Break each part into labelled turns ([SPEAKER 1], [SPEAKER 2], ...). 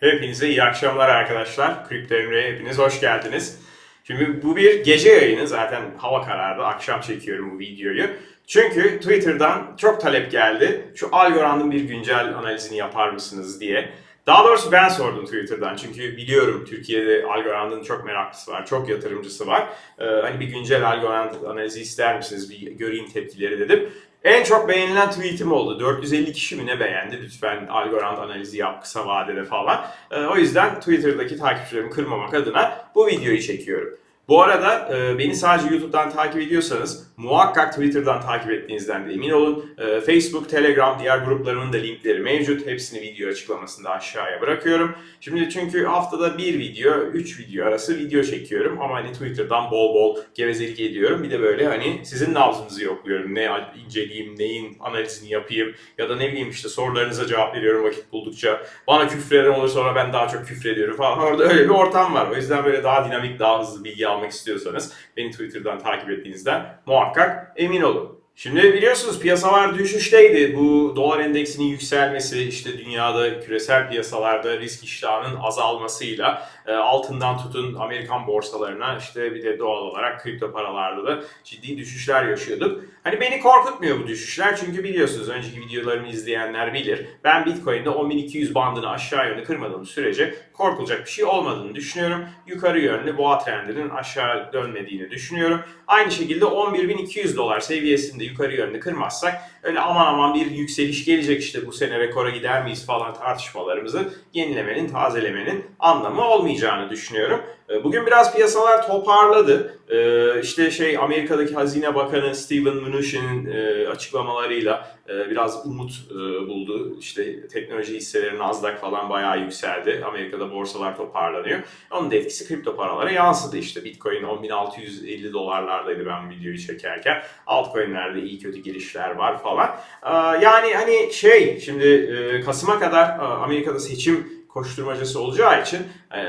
[SPEAKER 1] Hepinize iyi akşamlar arkadaşlar. Kripto Emre'ye hepiniz hoş geldiniz. Şimdi bu bir gece yayını. Zaten hava karardı. Akşam çekiyorum bu videoyu. Çünkü Twitter'dan çok talep geldi. Şu Algorand'ın bir güncel analizini yapar mısınız diye. Daha doğrusu ben sordum Twitter'dan çünkü biliyorum Türkiye'de Algorand'ın çok meraklısı var, çok yatırımcısı var. Ee, hani bir güncel Algorand analizi ister misiniz, bir göreyim tepkileri dedim. En çok beğenilen tweetim oldu. 450 kişi mi ne beğendi? Lütfen Algorand analizi yap kısa vadede falan. Ee, o yüzden Twitter'daki takipçilerimi kırmamak adına bu videoyu çekiyorum. Bu arada e, beni sadece YouTube'dan takip ediyorsanız muhakkak Twitter'dan takip ettiğinizden de emin olun. E, Facebook, Telegram, diğer gruplarımın da linkleri mevcut. Hepsini video açıklamasında aşağıya bırakıyorum. Şimdi çünkü haftada bir video, üç video arası video çekiyorum. Ama hani Twitter'dan bol bol gevezelik ediyorum. Bir de böyle hani sizin nabzınızı yokluyorum. Ne inceleyeyim, neyin analizini yapayım ya da ne bileyim işte sorularınıza cevap veriyorum vakit buldukça. Bana küfreden olur sonra ben daha çok küfrediyorum falan. Orada öyle bir ortam var. O yüzden böyle daha dinamik, daha hızlı bilgi almak istiyorsanız beni Twitter'dan takip ettiğinizden muhakkak emin olun. Şimdi biliyorsunuz piyasalar düşüşteydi. Bu dolar endeksinin yükselmesi, işte dünyada küresel piyasalarda risk iştahının azalmasıyla e, altından tutun Amerikan borsalarına işte bir de doğal olarak kripto paralarda da ciddi düşüşler yaşıyorduk. Hani beni korkutmuyor bu düşüşler çünkü biliyorsunuz önceki videolarımı izleyenler bilir. Ben Bitcoin'de 10.200 bandını aşağı yönlü kırmadığım sürece korkulacak bir şey olmadığını düşünüyorum. Yukarı yönlü boğa trendinin aşağı dönmediğini düşünüyorum. Aynı şekilde 11.200 dolar seviyesinde yukarı yönlü kırmazsak öyle aman aman bir yükseliş gelecek işte bu sene rekora gider miyiz falan tartışmalarımızı yenilemenin, tazelemenin anlamı olmayacağını düşünüyorum. E, Bugün biraz piyasalar toparladı. Ee, işte şey Amerika'daki Hazine Bakanı Steven Mnuchin'in e, açıklamalarıyla e, biraz umut e, buldu. İşte teknoloji hisseleri Nasdaq falan bayağı yükseldi. Amerika'da borsalar toparlanıyor. Onun da etkisi kripto paralara yansıdı işte. Bitcoin 10.650 dolarlardaydı ben videoyu çekerken. Altcoin'lerde iyi kötü girişler var falan. Ee, yani hani şey şimdi Kasım'a kadar Amerika'da seçim koşturmacası olacağı için e,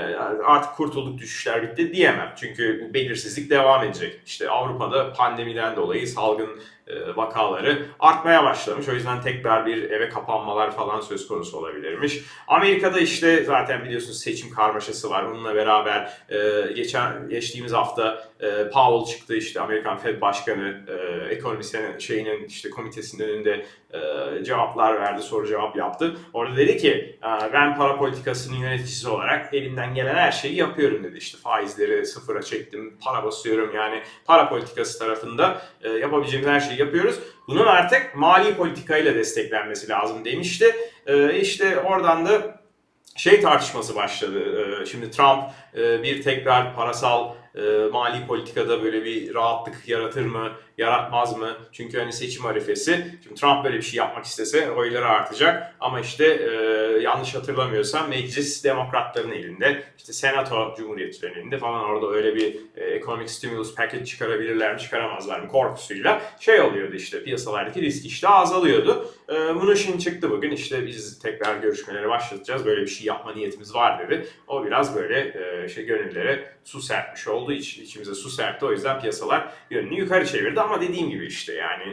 [SPEAKER 1] artık kurtulduk düşüşler bitti diyemem. Çünkü belirsizlik devam edecek. İşte Avrupa'da pandemiden dolayı salgın vakaları artmaya başlamış. O yüzden tekrar bir eve kapanmalar falan söz konusu olabilirmiş. Amerika'da işte zaten biliyorsunuz seçim karmaşası var. Bununla beraber e, geçen geçtiğimiz hafta e, Powell çıktı işte Amerikan Fed Başkanı e, ekonomisyen şeyinin işte komitesinin önünde e, cevaplar verdi, soru cevap yaptı. Orada dedi ki e, ben para politikasının yöneticisi olarak elimden gelen her şeyi yapıyorum dedi. İşte faizleri sıfıra çektim, para basıyorum yani para politikası tarafında e, yapabileceğimiz her şeyi yapıyoruz. Bunun artık mali politikayla desteklenmesi lazım demişti. E, işte oradan da şey tartışması başladı. E, Şimdi Trump e, bir tekrar parasal e, mali politikada böyle bir rahatlık yaratır mı, yaratmaz mı? Çünkü hani seçim arifesi. Şimdi Trump böyle bir şey yapmak istese oyları artacak. Ama işte e, yanlış hatırlamıyorsam meclis demokratların elinde. işte senato cumhuriyetçilerin elinde falan orada öyle bir e, ekonomik stimulus package çıkarabilirler mi çıkaramazlar mı korkusuyla şey oluyordu işte piyasalardaki risk işte azalıyordu. E, Mnuchin çıktı bugün işte biz tekrar görüşmeleri başlatacağız. Böyle bir şey yapma niyetimiz var dedi. O biraz böyle e, şey gönüllere su serpmiş oldu. İç, içimize su serpti. O yüzden piyasalar yönünü yukarı çevirdi. Ama dediğim gibi işte yani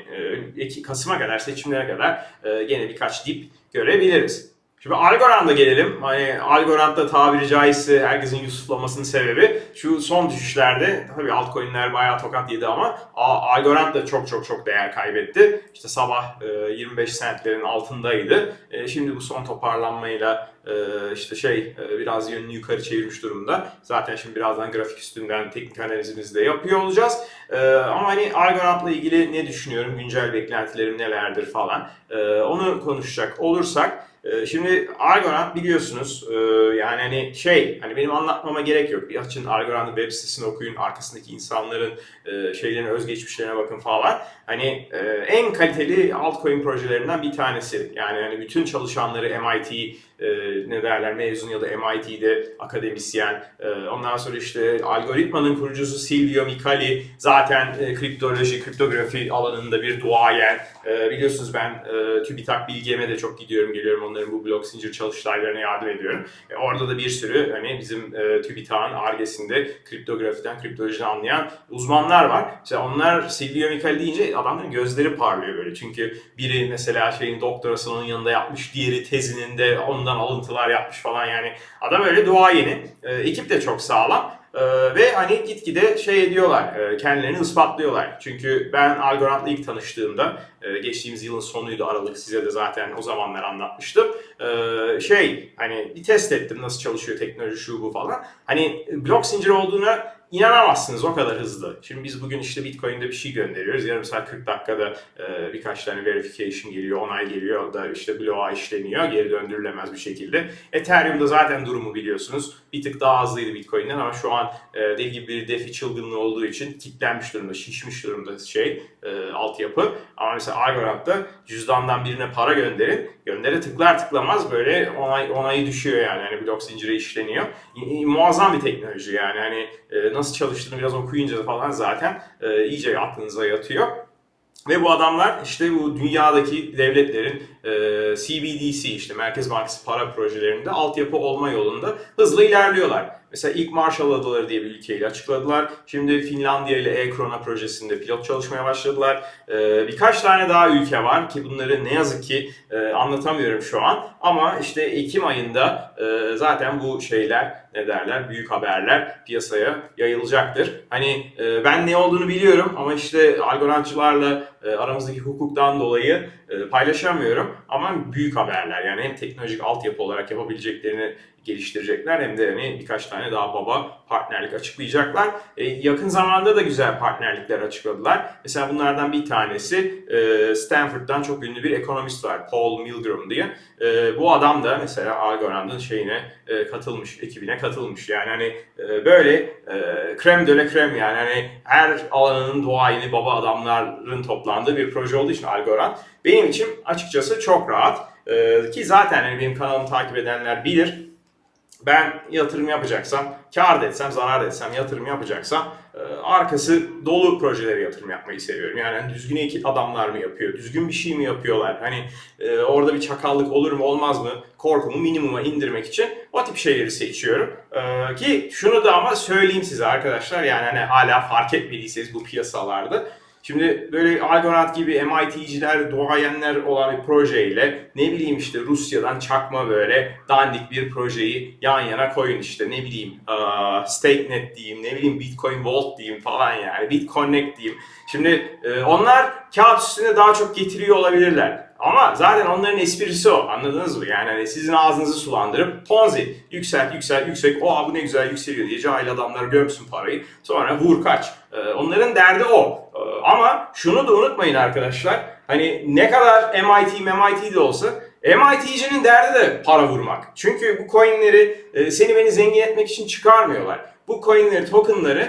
[SPEAKER 1] e, Kasım'a kadar seçimlere kadar e, gene birkaç dip görebiliriz. Şimdi Algorand'a gelelim. Hani Algorand'da tabiri caizse herkesin yusuflamasının sebebi şu son düşüşlerde tabii altcoin'ler bayağı tokat yedi ama Algorand da çok çok çok değer kaybetti. İşte sabah e, 25 centlerin altındaydı. E, Şimdi bu son toparlanmayla e, işte şey e, biraz yönünü yukarı çevirmiş durumda. Zaten şimdi birazdan grafik üstünden teknik analizimizi de yapıyor olacağız. E, Ama hani Algorand'la ilgili ne düşünüyorum, güncel beklentilerim nelerdir falan e, onu konuşacak olursak Şimdi Algorand biliyorsunuz e, yani hani şey hani benim anlatmama gerek yok. Bir açın Algorand'ın web sitesini okuyun. Arkasındaki insanların e, şeylerine, özgeçmişlerine bakın falan. Hani e, en kaliteli altcoin projelerinden bir tanesi. Yani hani bütün çalışanları MIT e, ne derler mezun ya da MIT'de akademisyen. E, ondan sonra işte algoritmanın kurucusu Silvio Micali zaten e, kriptoloji, kriptografi alanında bir duayen. E, biliyorsunuz ben e, TÜBİTAK Bilge'me de çok gidiyorum geliyorum onların bu blok zincir çalıştaylarına yardım ediyorum. E, orada da bir sürü hani bizim e, TÜBİTAK'ın argesinde kriptografiden, kriptolojiden anlayan uzmanlar var. İşte onlar Silvio Micali deyince adamların gözleri parlıyor böyle. Çünkü biri mesela şeyin doktorasını onun yanında yapmış, diğeri tezinin de onunla Bitcoin'dan alıntılar yapmış falan yani. Adam öyle duayeni. E, ekip de çok sağlam. Ee, ve hani gitgide şey ediyorlar, e, kendilerini ispatlıyorlar. Çünkü ben Algorand'la ilk tanıştığımda, e, geçtiğimiz yılın sonuydu Aralık, size de zaten o zamanlar anlatmıştım. Ee, şey, hani bir test ettim nasıl çalışıyor teknoloji şu bu falan. Hani blok zinciri olduğuna inanamazsınız o kadar hızlı. Şimdi biz bugün işte Bitcoin'de bir şey gönderiyoruz. Yarım saat 40 dakikada e, birkaç tane verification geliyor, onay geliyor da işte bloğa işleniyor. Geri döndürülemez bir şekilde. Ethereum'da zaten durumu biliyorsunuz. Bir tık daha hızlıydı Bitcoin'den ama şu an e, deli gibi bir defi çılgınlığı olduğu için kitlenmiş durumda, şişmiş durumda şey e, altyapı. Ama mesela Algorand'da cüzdandan birine para gönderin. Göndere tıklar tıklamaz böyle onay, onayı düşüyor yani. Hani blok zinciri işleniyor. İ- muazzam bir teknoloji yani. Hani e, nasıl çalıştığını biraz okuyunca falan zaten e, iyice aklınıza yatıyor. Ve bu adamlar işte bu dünyadaki devletlerin e, CBDC işte Merkez Bankası para projelerinde altyapı olma yolunda hızlı ilerliyorlar. Mesela ilk Marshall Adaları diye bir ülkeyle açıkladılar. Şimdi Finlandiya ile e-Krona projesinde pilot çalışmaya başladılar. E, birkaç tane daha ülke var ki bunları ne yazık ki e, anlatamıyorum şu an. Ama işte Ekim ayında e, zaten bu şeyler ne derler büyük haberler piyasaya yayılacaktır. Hani e, ben ne olduğunu biliyorum ama işte algoritmalarla e, aramızdaki hukuktan dolayı e, paylaşamıyorum. Ama büyük haberler yani hem teknolojik altyapı olarak yapabileceklerini geliştirecekler hem de hani birkaç tane daha baba partnerlik açıklayacaklar. E, yakın zamanda da güzel partnerlikler açıkladılar. Mesela bunlardan bir tanesi e, Stanford'dan çok ünlü bir ekonomist var Paul Milgram diye. E, bu adam da mesela Algorand'ın şeyine e, katılmış, ekibine katılmış. Yani hani e, böyle e, krem de la krem yani hani her alanının duayeni baba adamların toplandığı bir proje olduğu için Algorand benim için açıkçası çok rahat. E, ki zaten hani benim kanalımı takip edenler bilir ben yatırım yapacaksam, kar da etsem, zarar da etsem yatırım yapacaksam e, arkası dolu projelere yatırım yapmayı seviyorum. Yani hani düzgün ekip adamlar mı yapıyor, düzgün bir şey mi yapıyorlar? Hani e, orada bir çakallık olur mu olmaz mı korkumu minimuma indirmek için o tip şeyleri seçiyorum. E, ki şunu da ama söyleyeyim size arkadaşlar yani hani hala fark etmediyseniz bu piyasalarda Şimdi böyle Algorand gibi MIT'ciler, duayenler olan bir projeyle ne bileyim işte Rusya'dan çakma böyle dandik bir projeyi yan yana koyun işte ne bileyim uh, StakeNet diyeyim, ne bileyim Bitcoin Vault diyeyim falan yani BitConnect diyeyim. Şimdi e, onlar kağıt üstüne daha çok getiriyor olabilirler. Ama zaten onların esprisi o. Anladınız mı? Yani hani sizin ağzınızı sulandırıp Ponzi yükselt yükselt yüksek. O bu ne güzel yükseliyor diye cahil adamlar gömsün parayı. Sonra vur kaç. Ee, onların derdi o. Ama şunu da unutmayın arkadaşlar. Hani ne kadar MIT MIT de olsa MIT'cinin derdi de para vurmak. Çünkü bu coinleri e, seni beni zengin etmek için çıkarmıyorlar. Bu coinleri, tokenları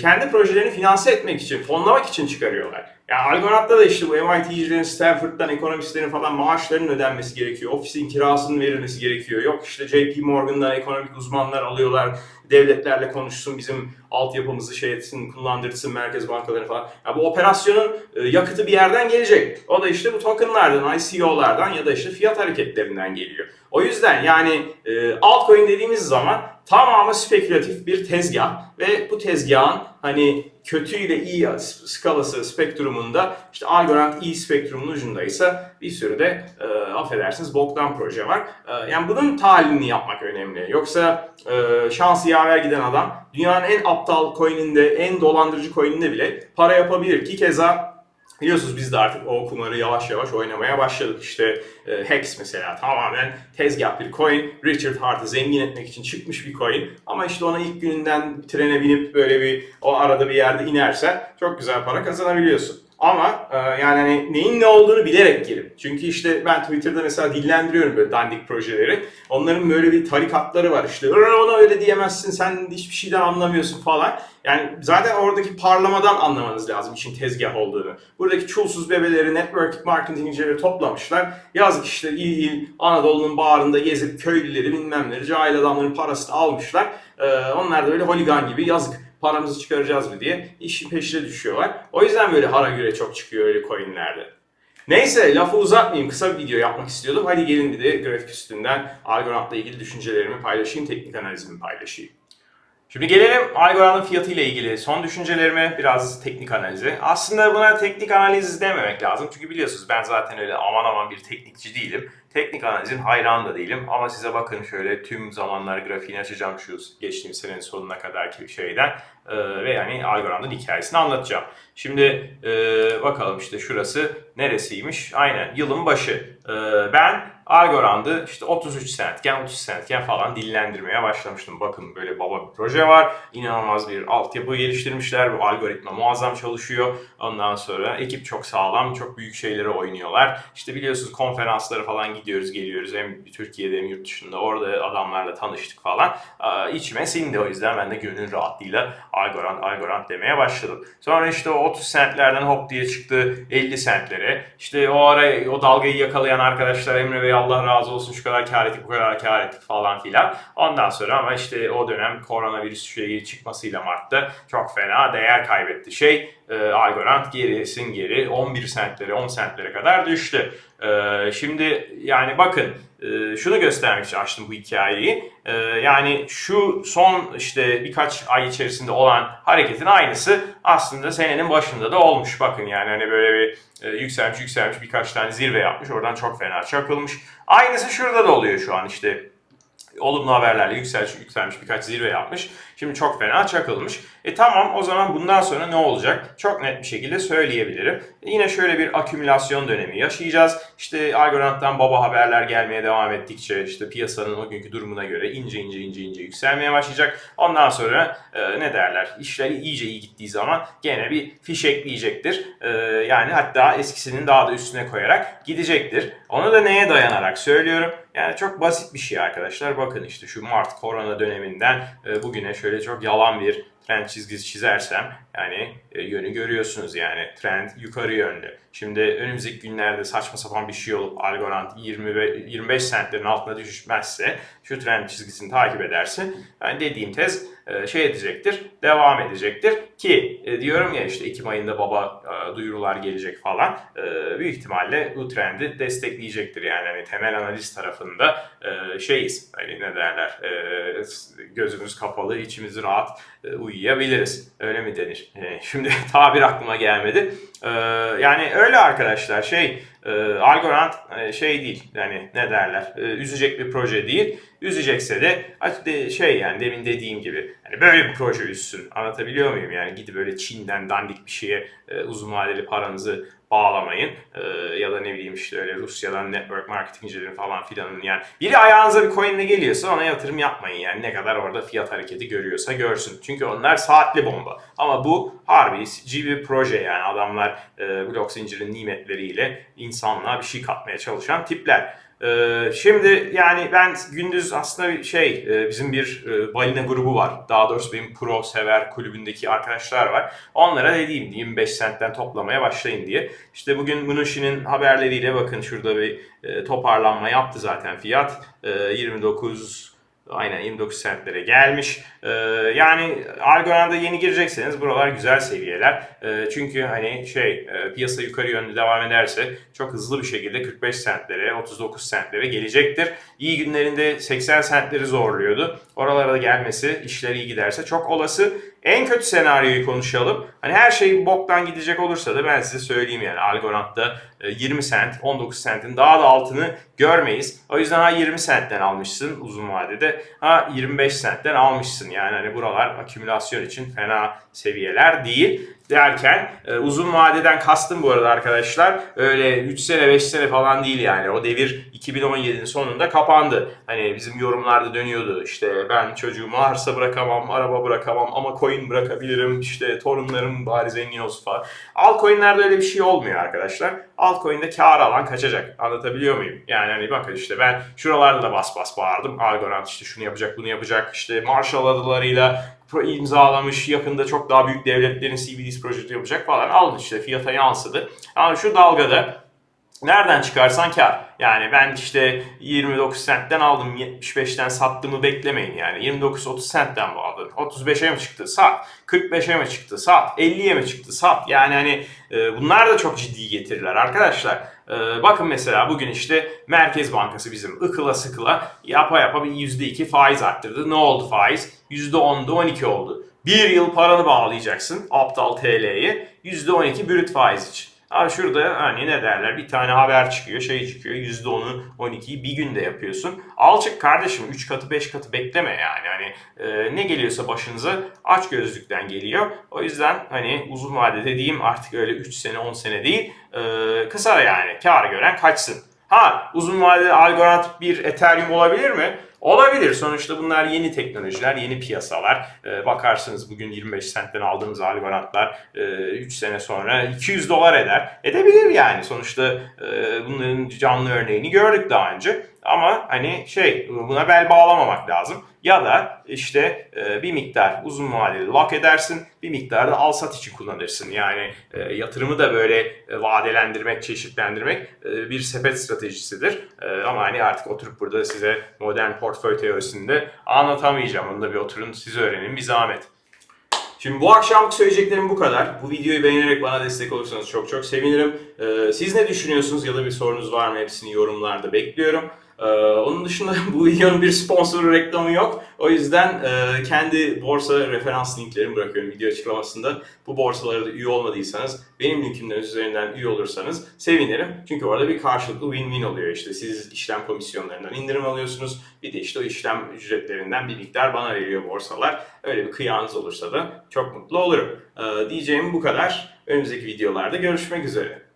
[SPEAKER 1] kendi projelerini finanse etmek için, fonlamak için çıkarıyorlar. Yani Algorand'da da işte bu MIT'cilerin, Stanford'dan ekonomistlerin falan maaşlarının ödenmesi gerekiyor. Ofisin kirasının verilmesi gerekiyor. Yok işte JP Morgan'dan ekonomik uzmanlar alıyorlar. Devletlerle konuşsun, bizim altyapımızı şey etsin, kullandırsın merkez bankaları falan. Ya bu operasyonun e, yakıtı bir yerden gelecek. O da işte bu tokenlardan, ICO'lardan ya da işte fiyat hareketlerinden geliyor. O yüzden yani e, altcoin dediğimiz zaman tamamı spekülatif bir tezgah ve bu tezgahın hani kötü ile iyi skalası spektrumunda işte Algorand iyi spektrumun ucundaysa bir sürü de e, affedersiniz boktan proje var. E, yani bunun talimini yapmak önemli. Yoksa e, şansı yaver giden adam dünyanın en aptal coin'inde, en dolandırıcı coin'inde bile para yapabilir ki keza Biliyorsunuz biz de artık o kumarı yavaş yavaş oynamaya başladık. İşte e, Hex mesela tamamen tezgah bir coin. Richard Hart'ı zengin etmek için çıkmış bir coin. Ama işte ona ilk gününden trene binip böyle bir o arada bir yerde inersen çok güzel para kazanabiliyorsun. Ama e, yani hani neyin ne olduğunu bilerek girin. Çünkü işte ben Twitter'da mesela dillendiriyorum böyle dandik projeleri. Onların böyle bir tarikatları var işte. Ona öyle diyemezsin sen hiçbir şeyden anlamıyorsun falan. Yani zaten oradaki parlamadan anlamanız lazım için tezgah olduğunu. Buradaki çulsuz bebeleri, network marketingcileri toplamışlar. Yazık işte il il Anadolu'nun bağrında gezip köylüleri bilmemleri, cahil adamların parasını almışlar. Ee, onlar da böyle holigan gibi yazık paramızı çıkaracağız mı diye işin peşine düşüyorlar. O yüzden böyle hara göre çok çıkıyor öyle coinlerde. Neyse lafı uzatmayayım. Kısa bir video yapmak istiyordum. Hadi gelin bir de grafik üstünden Algorand'la ilgili düşüncelerimi paylaşayım, teknik analizimi paylaşayım. Şimdi gelelim Algorand'ın fiyatı ile ilgili son düşüncelerime biraz teknik analizi. Aslında buna teknik analiz dememek lazım. Çünkü biliyorsunuz ben zaten öyle aman aman bir teknikçi değilim. Teknik analizin hayranı da değilim. Ama size bakın şöyle tüm zamanlar grafiğini açacağım şu geçtiğim senenin sonuna kadarki şeyden. Ee, ve yani Algorand'ın hikayesini anlatacağım. Şimdi e, bakalım işte şurası neresiymiş? Aynen yılın başı. Ee, ben Algorand'ı işte 33 senetken 30 senetken falan dillendirmeye başlamıştım. Bakın böyle baba bir proje var. İnanılmaz bir altyapı geliştirmişler. Bu algoritma muazzam çalışıyor. Ondan sonra ekip çok sağlam, çok büyük şeyleri oynuyorlar. İşte biliyorsunuz konferanslara falan gidiyoruz, geliyoruz. Hem Türkiye'de hem yurt dışında. Orada adamlarla tanıştık falan. İçime sindi o yüzden ben de gönül rahatlığıyla Algorand, Algorand demeye başladım. Sonra işte o 30 sentlerden hop diye çıktı 50 sentlere. İşte o ara o dalgayı yakalayan arkadaşlar Emre Bey Allah razı olsun şu kadar kar ettik bu kadar kar ettik falan filan. Ondan sonra ama işte o dönem koronavirüs şeyi çıkmasıyla Mart'ta çok fena değer kaybetti. Şey e, Algorand gerisin geri 11 sentlere 10 sentlere kadar düştü. E, şimdi yani bakın e, şunu göstermek için açtım bu hikayeyi. E, yani şu son işte birkaç ay içerisinde olan hareketin aynısı aslında senenin başında da olmuş. Bakın yani hani böyle bir e, yükselmiş yükselmiş birkaç tane zirve yapmış. Oradan çok fena çakılmış. Aynısı şurada da oluyor şu an işte olumlu haberlerle yükselmiş, yükselmiş birkaç zirve yapmış. Şimdi çok fena çakılmış. E tamam o zaman bundan sonra ne olacak? Çok net bir şekilde söyleyebilirim. Yine şöyle bir akümülasyon dönemi yaşayacağız. İşte Algorand'dan baba haberler gelmeye devam ettikçe işte piyasanın o günkü durumuna göre ince ince ince ince yükselmeye başlayacak. Ondan sonra e, ne derler? İşler iyice iyi gittiği zaman gene bir fişekleyecektir. E, yani hatta eskisinin daha da üstüne koyarak gidecektir. Onu da neye dayanarak söylüyorum? Yani çok basit bir şey arkadaşlar. Bakın işte şu Mart korona döneminden e, bugüne şöyle çok yalan bir trend çizgisi çizersem yani e, yönü görüyorsunuz yani. Trend yukarı yönlü. Şimdi önümüzdeki günlerde saçma sapan bir şey olup Algorand 20 ve 25 centlerin altına düşmezse şu trend çizgisini takip ederse yani dediğim tez e, şey edecektir, devam edecektir ki e, diyorum ya işte Ekim ayında baba e, duyurular gelecek falan e, büyük ihtimalle bu trendi destekleyecektir. Yani hani temel analiz tarafında e, şeyiz. Hani ne derler e, gözümüz kapalı içimiz rahat e, uyuyabiliriz. Öyle mi denir e, şimdi tabir aklıma gelmedi. E, yani öyle arkadaşlar şey e, Algorand e, şey değil yani ne derler e, üzecek bir proje değil. Üzecekse de şey yani demin dediğim gibi hani böyle bir proje üzsün. Anlatabiliyor muyum? Yani gidip böyle Çin'den dandik bir şeye uzun vadeli paranızı bağlamayın. E, ya da ne bileyim işte öyle Rusya'dan network marketingcilerin falan filanın yani biri ayağınıza bir coin'le geliyorsa ona yatırım yapmayın yani ne kadar orada fiyat hareketi görüyorsa görsün. Çünkü onlar saatli bomba. Ama bu harbi bir proje yani adamlar e, blok zincirin nimetleriyle insanlığa bir şey katmaya çalışan tipler. Ee, şimdi yani ben gündüz aslında bir şey e, bizim bir e, balina grubu var. Daha doğrusu benim pro sever kulübündeki arkadaşlar var. Onlara dediğim 25 sentten toplamaya başlayın diye. İşte bugün Munushi'nin haberleriyle bakın şurada bir e, toparlanma yaptı zaten fiyat. E, 29 Aynen 29 sentlere gelmiş. Ee, yani Algorand'a yeni girecekseniz buralar güzel seviyeler. Ee, çünkü hani şey e, piyasa yukarı yönlü devam ederse çok hızlı bir şekilde 45 sentlere 39 sentlere gelecektir. İyi günlerinde 80 sentleri zorluyordu. Oralara da gelmesi işler iyi giderse çok olası. En kötü senaryoyu konuşalım. Hani her şey boktan gidecek olursa da ben size söyleyeyim yani Algorand'da 20 sent, 19 sentin daha da altını görmeyiz. O yüzden ha 20 sentten almışsın uzun vadede, ha 25 sentten almışsın. Yani hani buralar akümülasyon için fena seviyeler değil derken e, uzun vadeden kastım bu arada arkadaşlar öyle 3 sene 5 sene falan değil yani o devir 2017'nin sonunda kapandı. Hani bizim yorumlarda dönüyordu işte ben çocuğumu arsa bırakamam, araba bırakamam ama coin bırakabilirim işte torunlarım bari zengin olsun falan. Altcoin'lerde öyle bir şey olmuyor arkadaşlar. Altcoin'de kar alan kaçacak. Anlatabiliyor muyum? Yani hani bakın işte ben şuralarda da bas bas bağırdım. Algorand işte şunu yapacak bunu yapacak işte Marshall adalarıyla imzalamış. Yakında çok daha büyük devletlerin CBDC projesi yapacak falan. Aldı işte fiyata yansıdı. Ama şu dalgada nereden çıkarsan kar. Yani ben işte 29 sentten aldım 75'ten sattığımı beklemeyin yani. 29-30 sentten mi aldın? 35'e mi çıktı? Sat. 45'e mi çıktı? Sat. 50'ye mi çıktı? Sat. Yani hani e, bunlar da çok ciddi getiriler arkadaşlar. Ee, bakın mesela bugün işte Merkez Bankası bizim ıkıla sıkıla yapa yapa bir %2 faiz arttırdı. Ne oldu faiz? %10'du 12 oldu. Bir yıl paranı bağlayacaksın aptal TL'ye %12 brüt faiz için. Abi şurada hani ne derler bir tane haber çıkıyor şey çıkıyor %10'u 12'yi bir günde yapıyorsun. Al çık kardeşim 3 katı 5 katı bekleme yani hani e, ne geliyorsa başınıza aç gözlükten geliyor. O yüzden hani uzun vade dediğim artık öyle 3 sene 10 sene değil e, kısa yani kar gören kaçsın. Ha uzun vadede Algorand bir Ethereum olabilir mi? Olabilir. Sonuçta bunlar yeni teknolojiler, yeni piyasalar. Ee, bakarsınız bugün 25 centten aldığımız Algorandlar 3 sene sonra 200 dolar eder. Edebilir yani. Sonuçta e, bunların canlı örneğini gördük daha önce. Ama hani şey buna bel bağlamamak lazım. Ya da işte e, bir miktar uzun vadeli lock edersin, bir miktar da al sat için kullanırsın. Yani e, yatırımı da böyle e, vadelendirmek, çeşitlendirmek bir sepet stratejisidir. Ama hani artık oturup burada size modern portföy teorisinde anlatamayacağım. Onu da bir oturun siz öğrenin bir zahmet. Şimdi bu akşamlık söyleyeceklerim bu kadar. Bu videoyu beğenerek bana destek olursanız çok çok sevinirim. Siz ne düşünüyorsunuz ya da bir sorunuz var mı? Hepsini yorumlarda bekliyorum. Ee, onun dışında bu videonun bir sponsor reklamı yok. O yüzden e, kendi borsa referans linklerimi bırakıyorum video açıklamasında. Bu borsalara da üye olmadıysanız benim linkimden üzerinden üye olursanız sevinirim. Çünkü orada bir karşılıklı win-win oluyor işte. Siz işlem komisyonlarından indirim alıyorsunuz. Bir de işte o işlem ücretlerinden bir miktar bana veriyor borsalar. Öyle bir kıyağınız olursa da çok mutlu olurum. Ee, diyeceğim bu kadar. Önümüzdeki videolarda görüşmek üzere.